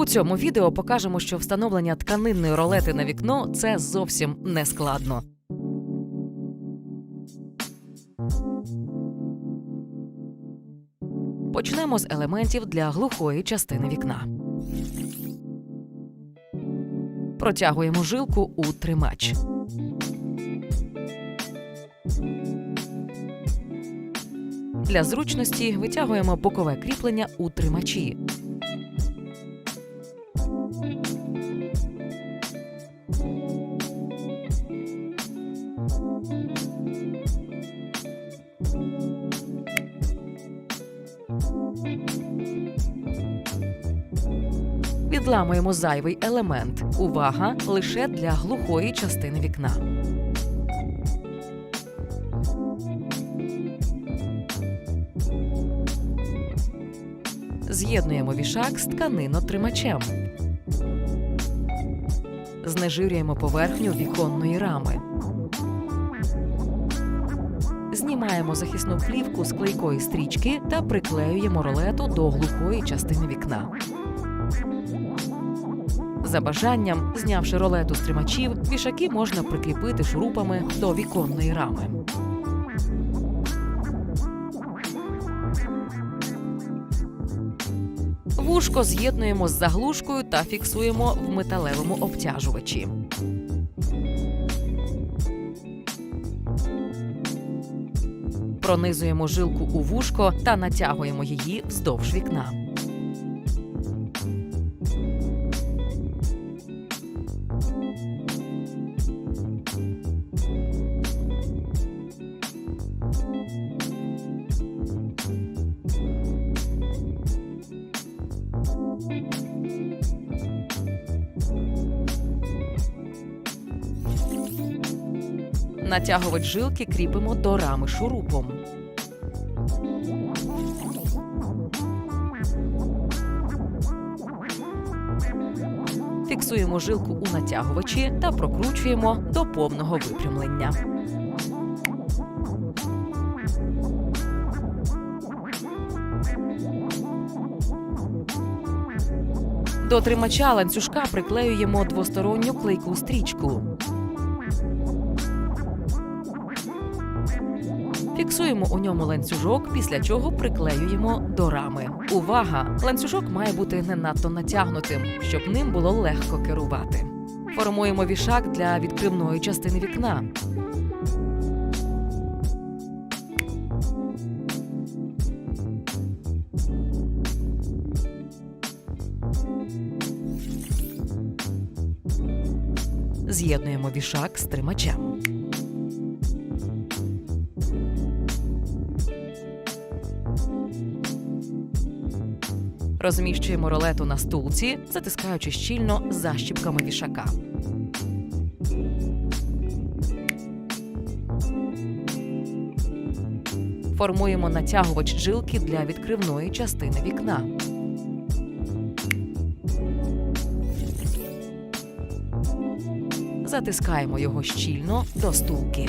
У цьому відео покажемо, що встановлення тканинної ролети на вікно це зовсім не складно. Почнемо з елементів для глухої частини вікна. Протягуємо жилку у тримач. Для зручності витягуємо бокове кріплення у тримачі. Відламуємо зайвий елемент. Увага лише для глухої частини вікна. З'єднуємо вішак з тканинотримачем. Знежирюємо поверхню віконної рами. Знімаємо захисну плівку з клейкої стрічки та приклеюємо ролету до глухої частини вікна. За бажанням, знявши ролету з тримачів, вішаки можна прикріпити шурупами до віконної рами. Вушко з'єднуємо з заглушкою та фіксуємо в металевому обтяжувачі. Пронизуємо жилку у вушко та натягуємо її вздовж вікна. Натягувач жилки кріпимо до рами шурупом. Фіксуємо жилку у натягувачі та прокручуємо до повного випрямлення. До тримача ланцюжка приклеюємо двосторонню клейку стрічку. Фіксуємо у ньому ланцюжок, після чого приклеюємо до рами. Увага! Ланцюжок має бути не надто натягнутим, щоб ним було легко керувати. Формуємо вішак для відкривної частини вікна. З'єднуємо вішак з тримачем. Розміщуємо ролету на стулці, затискаючи щільно защіпками вішака. Формуємо натягувач жилки для відкривної частини вікна. Затискаємо його щільно до стулки.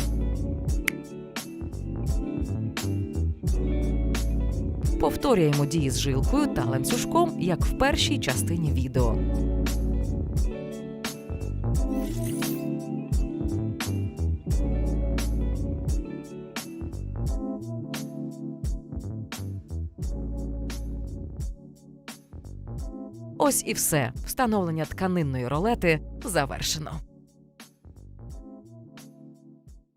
Повторюємо дії з жилкою та ланцюжком, як в першій частині відео. Ось і все. Встановлення тканинної ролети завершено.